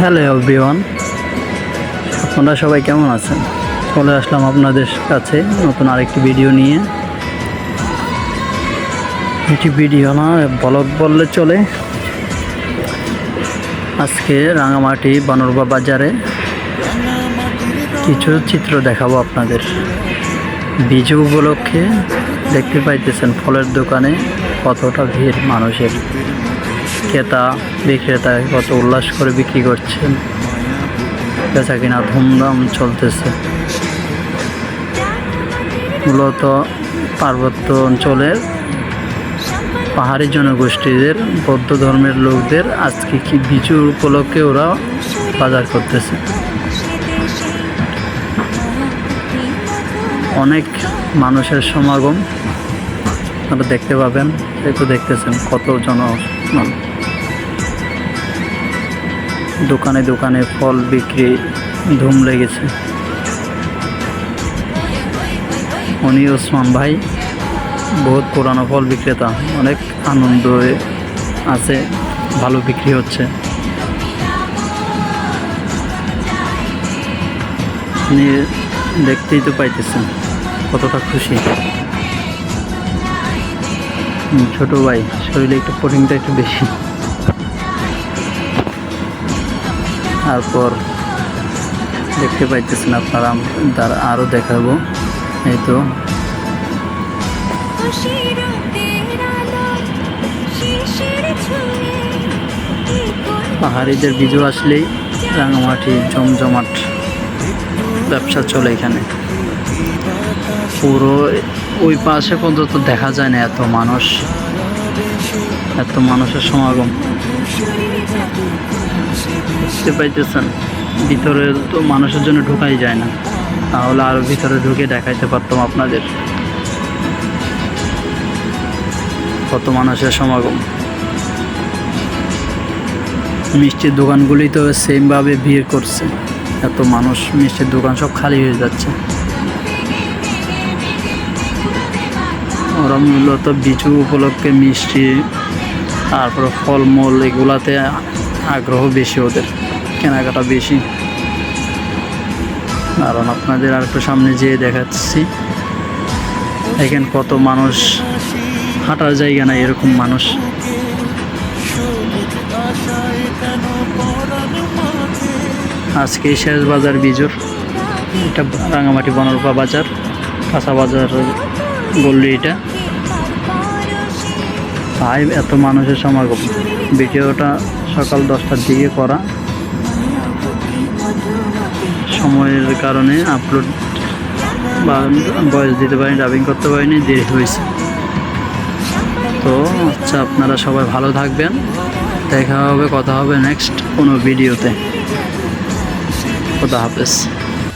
Hello everyone, আপনারা সবাই কেমন আছেন? চলে আসলাম আপনাদের কাছে নতুন আরেকটি ভিডিও নিয়ে। এটি ভিডিও না, ব্লগ বললে চলে। আজকে রাঙামাটি বানরবা বাজারে কিছু চিত্র দেখাবো আপনাদের। বিজু উপলক্ষে দেখতে পাইতেছেন ফলের দোকানে কতটা ভিড় মানুষের। ক্রেতা বিক্রেতা কত উল্লাস করে বিক্রি করছেন। বেচা কিনা ধুমধাম চলতেছে। মূলত পার্বত্য অঞ্চলের পাহাড়ি জনগোষ্ঠীদের, বৌদ্ধ ধর্মের লোকদের আজকে কি বিচু উপলক্ষে ওরা বাজার করতেছে। অনেক মানুষের সমাগম, আপনারা দেখতে পাবেন তো দেখতেছেন কত জন দোকানে দোকানে ফল বিক্রি ধুম লেগেছে। উনি ওসমান ভাই, বহুত পুরানো ফল বিক্রেতা, অনেক আনন্দ আছে, ভালো বিক্রি হচ্ছে। আপনি দেখতেই তো পাইতেছেন, কতটা খুশি। ছোট ভাই, শরীরে একটু প্রোটিনটা একটু বেশি। তারপর দেখতে পাইতেছেন আপনারা তার আরও দেখাবো। এই তো। পাহাড়িদের বিজু আসলেই রাঙামাটি জমজমাট ব্যবসা চলে এখানে। পুরো ওই পাশে পর্যন্ত দেখা যায় না এত মানুষ এত মানুষের সমাগম। বুঝতে পাইতেছেন। ভিতরে তো মানুষের জন্য ঢুকাই যায় না। তাহলে আরও ভিতরে ঢুকে দেখাইতে পারতাম আপনাদের। কত মানুষের সমাগম। মিষ্টির দোকানগুলি তো সেমভাবে ভিড় করছে। এত মানুষ, মিষ্টির দোকান সব খালি হয়ে যাচ্ছে। ওরা মূলত বিচু উপলক্ষে মিষ্টি, তারপরে ফলমূল এগুলাতে আগ্রহ বেশি ওদের, কেনাকাটা বেশি। কারণ আপনাদের আর একটু সামনে যেয়ে দেখাচ্ছি। দেখেন কত মানুষ, হাঁটার জায়গা নাই এরকম মানুষ। আজকে শেষ বাজার বিজুর এটা রাঙামাটি বনরূপা বাজার, কাঁচা বাজার বললি এটা। ভাই, এত মানুষের সমাগম ভিডিওটা সকাল দশটার দিকে করা। সময়ের কারণে আপলোড বা বয়স দিতে পারিনি ডাবিং করতে পারিনি, দেরি হয়েছে। তো আচ্ছা আপনারা সবাই ভালো থাকবেন। দেখা হবে, কথা হবে নেক্সট কোনো ভিডিওতে খোদা হাফেজ।